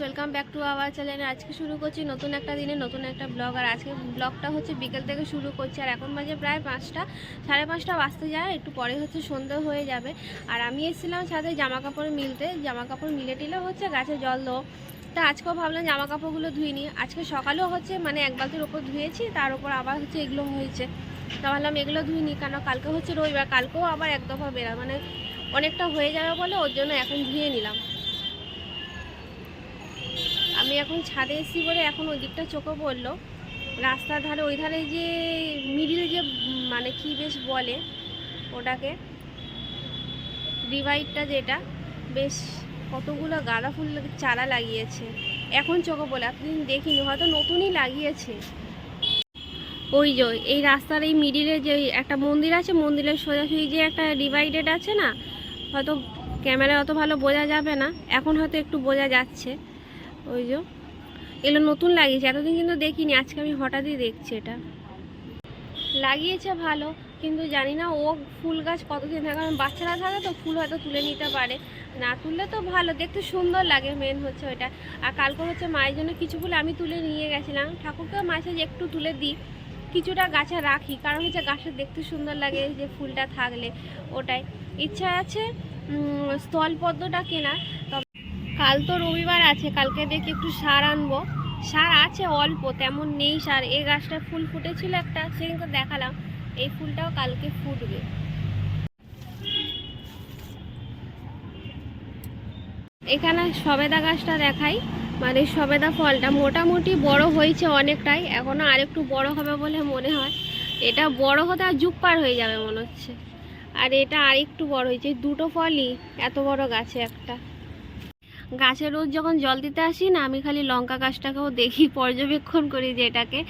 Welcome back to our channel আজকে শুরু করছি নতুন একটা দিনে নতুন একটা ব্লগ আর আজকে ব্লগটা হচ্ছে বিকেল থেকে শুরু করছি। আর এখন বাজে প্রায় পাঁচটা, সাড়ে পাঁচটা বাজতে যায়। একটু পরে হচ্ছে সন্ধে হয়ে যাবে। আর আমি এসেছিলাম সাথে জামা কাপড় মিলতে। জামা কাপড় মিলে টিলে হচ্ছে গাছে জল দেবো। তা আজকেও ভাবলাম জামা কাপড়গুলো ধুইনি আজকে সকালেও হচ্ছে মানে এক বালতির ওপর ধুয়েছি, তার উপর আবার হচ্ছে এগুলো হয়েছে। তা ভাবলাম এগুলো ধুই ধুইনি কেন কালকে হচ্ছে রবিবার, কালকেও আবার এক দফা বেরা মানে অনেকটা হয়ে যাবে বলে ওর জন্য এখন ধুয়ে নিলাম। আমি এখন ছাদে এসেছি বলে এখন ওই দিকটা চোখে পড়ল। রাস্তার ধারে, ওই ধারে যে মিডিল যে মানে কি বেশ বলে ওটাকে ডিভাইডটা যেটা, বেশ কতগুলো গাঁদা ফুল চারা লাগিয়েছে। এখন চোখে পড়ে এতদিন দেখিনি, হয়তো নতুনই লাগিয়েছে। ওই যে, এই রাস্তার এই মিডিলে যে একটা মন্দির আছে, মন্দিরের সোজাসুজি যে একটা ডিভাইডেড আছে না, হয়তো ক্যামেরা অত ভালো বোঝা যাবে না, এখন হয়তো একটু বোঝা যাচ্ছে। ওই যে এগুলো নতুন লাগিয়েছে এতদিন কিন্তু দেখিনি আজকে আমি হঠাৎই দেখছি এটা। লাগিয়েছে ভালো কিন্তু জানি না ও ফুল গাছ কতদিন থাকে কারণ বাচ্চারা থাকে তো ফুল হয়তো তুলে নিতে পারে। না তুললে তো ভালো দেখতে সুন্দর লাগে মেন হচ্ছে ওইটা। আর কালকে হচ্ছে মায়ের জন্য কিছু ফুল আমি তুলে নিয়ে গেছিলাম। ঠাকুরকে মাঝে যে একটু তুলে দিই কিছুটা গাছে রাখি কারণ হচ্ছে গাছটা দেখতে সুন্দর লাগে যে ফুলটা থাকলে ওটাই। ইচ্ছা আছে উম, স্থলপদ্মটা কেনা কাল তো রবিবার আছে, কালকে দেখি একটু সার আনব। সার আছে অল্প, তেমন নেই সার। এই গাছটা ফুল ফুটেছিল একটা সেদিনকে দেখালাম। এই ফুলটাও কালকে ফুটবে। এখানে সবেদা গাছটা দেখাই। মানে সবেদা ফলটা মোটামুটি বড় হয়েছে অনেকটাই, এখনও আরেকটু বড় হবে বলে মনে হয়। এটা বড় হতে আর যুগ পার হয়ে যাবে মনে হচ্ছে। আর এটা আরেকটু বড় হয়েছে দুটো ফলই এত বড় গাছে একটা। গাছে রোজ যখন জল দিতে আসি না, আমি খালি লঙ্কা গাছটাকেও দেখি, পর্যবেক্ষণ করি যে এটাকে।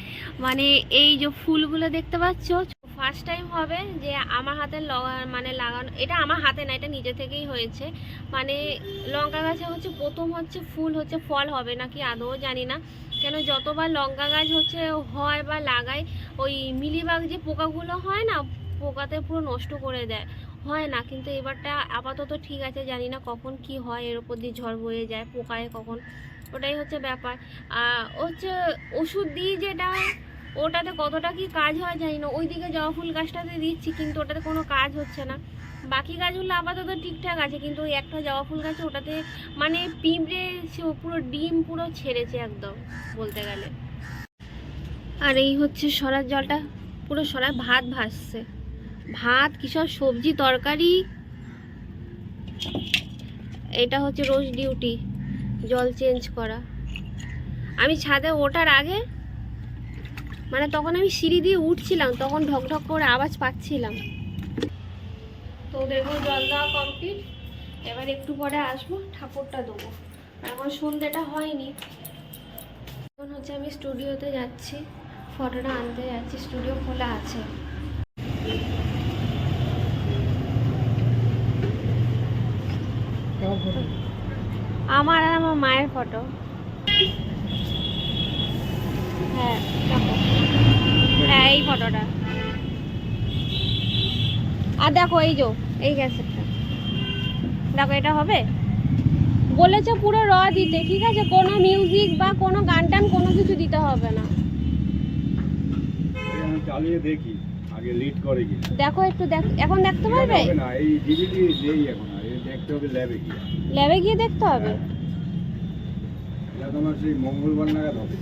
মানে এই যে ফুলগুলো দেখতে পাচ্ছ ফার্স্ট টাইম হবে যে আমার হাতে মানে লাগানো, এটা আমার হাতে না, এটা নিজে থেকেই হয়েছে। মানে লঙ্কা গাছে হচ্ছে, প্রথম হচ্ছে ফুল হচ্ছে, ফল হবে নাকি আদৌ জানি না। কেন যতবার লঙ্কা গাছ হচ্ছে, হয় বা লাগাই, ওই মিলিবাগ যে পোকাগুলো হয় না, পোকাতে পুরো নষ্ট করে দেয়। হয় না, কিন্তু এবারটা আপাতত ঠিক আছে, জানি না কখন কি হয়, এর উপর দিয়ে ঝড় বয়ে যায়, পোকায় কখন, ওটাই হচ্ছে ব্যাপার। হচ্ছে ওষুধ দিই যেটা, ওটাতে কতটা কি কাজ হয় জানি না, ওইদিকে জবা ফুল গাছটাতে দিচ্ছি, কিন্তু ওটাতে কোনো কাজ হচ্ছে না। বাকি গাছগুলো আপাতত ঠিকঠাক আছে, কিন্তু ওই একটা জবা ফুল গাছে ওটাতে মানে পিঁপড়ে পুরো ডিম পুরো ছেড়েছে একদম, বলতে গেলে। আর এই হচ্ছে সরার জলটা, পুরো সরায় ভাত ভাসছে। ভাত কিসব সবজি, তরকারি। এটা হচ্ছে রোজ ডিউটি, জল চেঞ্জ করা। আমি ছাদে ওঠার আগে মানে তখন আমি সিঁড়ি দিয়ে উঠছিলাম, তখন ঢক ঢক করে আওয়াজ পাচ্ছিলাম। তো দেখো জল দেওয়া কমপ্লিট এবার একটু পরে আসব, ঠাকুরটা দেবো। এখন সন্ধ্যেটা হয়নি। এখন হচ্ছে আমি স্টুডিওতে যাচ্ছি ফটোটা আনতে যাচ্ছি স্টুডিও খোলা আছে। আমার আর আমার মায়ের ফটো হ্যাঁ দেখো। হ্যাঁ এই ফটোটা আর দেখো এই যো এই গ্যাসেরটা দেখো এটা হবে? বলেছে পুরো র দিতে। ঠিক আছে কোনো মিউজিক বা কোনো গান টান কোনো কিছু দিতে হবে না। চালিয়ে দেখি আগে লিড করে কি দেখো একটু দেখ এখন দেখতে পারবে? না এই ডিভিডি দেই এখন দেখতে হবে ল্যাবে গিয়ে। ল্যাবে গিয়ে দেখতে হবে। মঙ্গলবার নাগাদ হবে।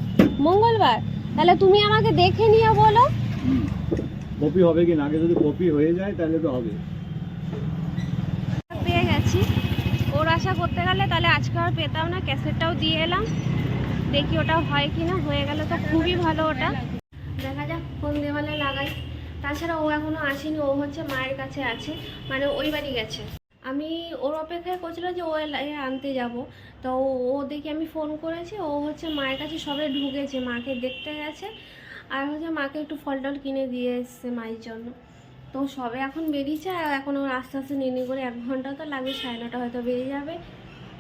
মঙ্গলবার? তাহলে তুমি আমাকে দেখে নিয়ে বলো। কপি হবে কি না? আগে যদি কপি হয়ে যায় তাহলে তো হবে। পেয়ে গেছি। ওর আশা করতে গেলে তাহলে আজকে আর পেতাম না ক্যাসেটটাও দিয়ে এলাম। দেখি ওটা হয় কি না হয়ে গেলে তো খুবই ভালো ওটা। দেখা যাক কোন দেওয়ালে লাগাই। তাছাড়া ও এখনও আসেনি ও হচ্ছে মায়ের কাছে আছে মানে ওই বাড়ি গেছে। আমি ওর অপেক্ষায় করছিল যে ও আনতে যাব। তো ও- দেখি আমি ফোন করেছি, ও হচ্ছে মায়ের কাছে সবে ঢুকেছে, মাকে দেখতে গেছে। আর হচ্ছে মাকে একটু ফল টল কিনে দিয়ে এসছে মায়ের জন্য। তো সবে এখন বেরিয়েছে, আর এখন ওর আস্তে আস্তে নিয়ে করে এক ঘণ্টা তো লাগবে, সাড়ে নটা হয়তো বেরিয়ে যাবে।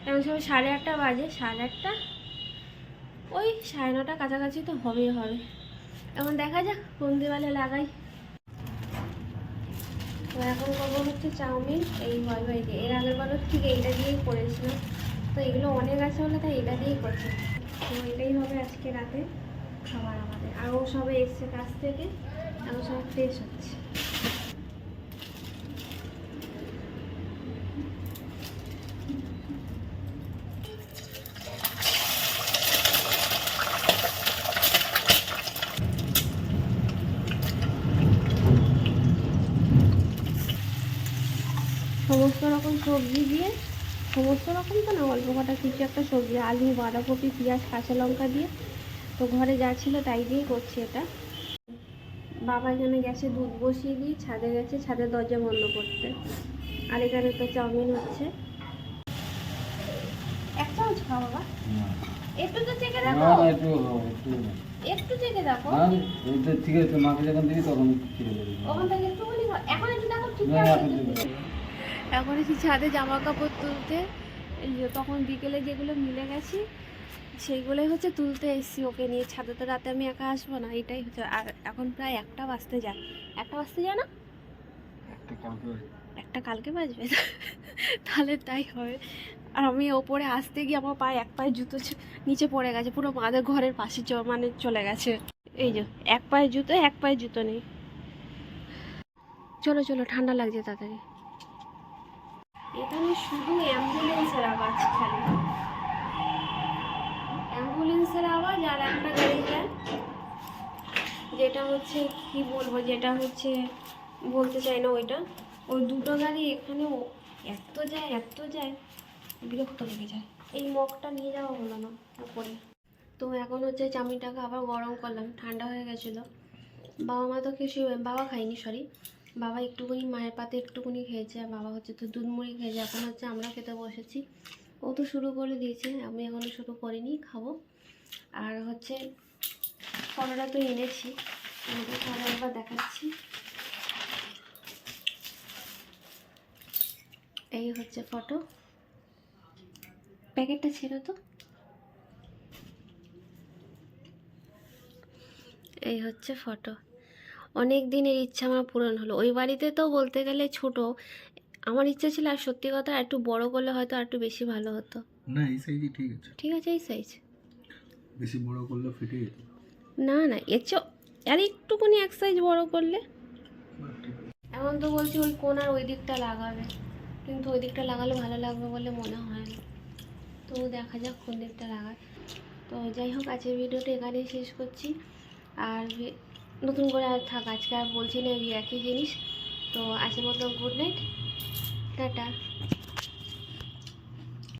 এখন সবাই সাড়ে আটটা বাজে, সাড়ে আটটা। ওই সাড়ে নটা কাছাকাছি তো হবেই হবে। এখন দেখা যাক কোন দেওয়ালে লাগাই। তো এখন করব হচ্ছে চাউমিন, এই ভয় দিয়ে। এর আগের বারও ঠিক এইটা দিয়েই করেছিলাম। তো এগুলো অনেক আছে বলে তাই এটা দিয়েই করছে। তো এটাই হবে আজকে রাতে খাবার আমাদের। আরও সবে এসছে কাছ থেকে আরও সব ফ্রেশ হচ্ছে। সমস্ত রকম সবজি দিয়ে সমস্ত রকম তো না অল্প কটা কিছু একটা সবজি আলু বাঁধাকপি পেঁয়াজ কাঁচা লঙ্কা দিয়ে। তো ঘরে যা ছিল তাই দিয়েই করছি এটা। বাবা এখানে গ্যাসে দুধ বসিয়ে দিয়ে ছাদে গেছে ছাদের দরজা বন্ধ করতে। আর এখানে তো চাউমিন হচ্ছে। এক চামচ খাও বাবা। একটু তো চেখে দেখো। একটু একটু চেখে দেখো। ঠিক আছে মাকে যখন দিবি তখন ওখান থেকে। এখন একটু দেখো ঠিক আছে এখন এসে ছাদে জামা কাপড় তুলতে তখন বিকেলে যেগুলো মিলে গেছি সেইগুলোই হচ্ছে তুলতে এসেছি ওকে নিয়ে। ছাদে তো রাতে আমি একা আসব না এটাই হচ্ছে। আর এখন প্রায় একটা বাজতে যায়। একটা বাজতে যায় না? একটা কালকে বাজবে। তাহলে তাই হবে। আর আমি ওপরে আসতে গিয়ে আমার পায়ে এক পায়ে জুতো নিচে পড়ে গেছে পুরো আমাদের ঘরের পাশে চ- মানে চলে গেছে। এই যে এক পায়ে জুতো এক পায়ে জুতো নেই। চলো চলো ঠান্ডা লাগছে তাড়াতাড়ি। এখানে শুধু অ্যাম্বুলেন্সের আওয়াজ খালি। অ্যাম্বুলেন্সের আওয়াজ আর একটা গাড়ি যেটা হচ্ছে, কি বলব, যেটা হচ্ছে, বলতে চাই না ওইটা। ওই দুটো গাড়ি এখানেও এত যায় এত যায়, বিরক্ত লেগে যায়। এই মগটা নিয়ে যাওয়া হলো না, উপরে। তো এখন হচ্ছে চাউমিনটাকে আবার গরম করলাম, ঠান্ডা হয়ে গেছিল। বাবা মা তো কিছু বাবা খাইনি সরি বাবা একটুখানি মায়ের পাতে একটুখানি খেয়েছে, আর বাবা হচ্ছে তো দুধ মুড়ি খেয়েছে। এখন হচ্ছে আমরা খেতে বসেছি। ও তো শুরু করে দিয়েছে, আমি এখনও শুরু করিনি, খাব। আর হচ্ছে ফটোটা তো এনেছি তাহলে একবার দেখাচ্ছি। এই হচ্ছে ফটো। প্যাকেটটা ছিল তো? এই হচ্ছে ফটো। অনেক দিনের ইচ্ছা আমার পূরণ হলো। ওই বাড়িতে তো বলতে গেলে ছোট। আমার ইচ্ছা ছিল আর সত্যি কথা আর একটু বড় করলে হয়তো আর একটু বেশি ভালো হতো। না এই সাইজই ঠিক আছে। ঠিক আছে এই সাইজ বেশি বড় করলে ফেটে যেত। না না এর চেয়ে আর একটুখানি এক সাইজ বড় করলে। এখন তো বলছি ওই কোনার ওই দিকটা লাগাবে। কিন্তু ওই দিকটা লাগালে ভালো লাগবে বলে মনে হয় না। তো দেখা যাক কোন দিকটা লাগায়। তো যাই হোক আজকের ভিডিওটা এখানেই শেষ করছি। আর নতুন করে আর থাক, আজকে আর বলছি না এই একই জিনিস। তো আজকের মতো গুড নাইট টাটা।